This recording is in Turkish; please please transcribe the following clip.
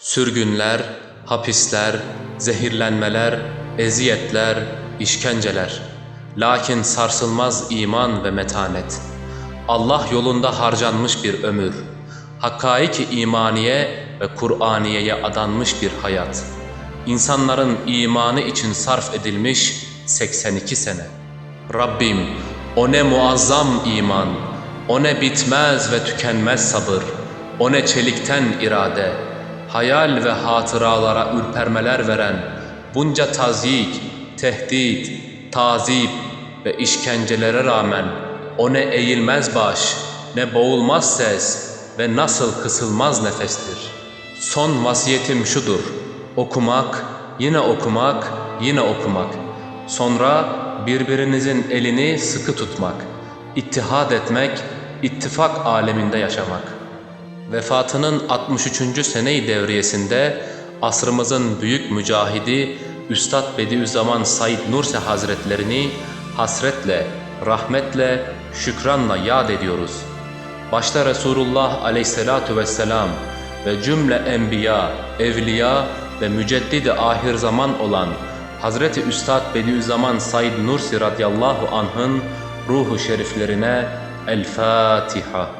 Sürgünler, hapisler, zehirlenmeler, eziyetler, işkenceler. Lakin sarsılmaz iman ve metanet. Allah yolunda harcanmış bir ömür. Hakkaik-i imaniye ve Kur'aniye'ye adanmış bir hayat. İnsanların imanı için sarf edilmiş 82 sene. Rabbim o ne muazzam iman, o ne bitmez ve tükenmez sabır, o ne çelikten irade, hayal ve hatıralara ürpermeler veren bunca tazyik, tehdit, tazip ve işkencelere rağmen o ne eğilmez baş, ne boğulmaz ses ve nasıl kısılmaz nefestir. Son vasiyetim şudur, okumak, yine okumak, yine okumak. Sonra birbirinizin elini sıkı tutmak, ittihad etmek, ittifak aleminde yaşamak. Vefatının 63. sene-i devriyesinde asrımızın büyük mücahidi Üstad Bediüzzaman Said Nursi Hazretlerini hasretle, rahmetle, şükranla yad ediyoruz. Başta Resulullah Aleyhisselatu Vesselam ve cümle enbiya, evliya ve müceddidi ahir zaman olan Hazreti Üstad Bediüzzaman Said Nursi radıyallahu anh'ın ruhu şeriflerine El Fatiha.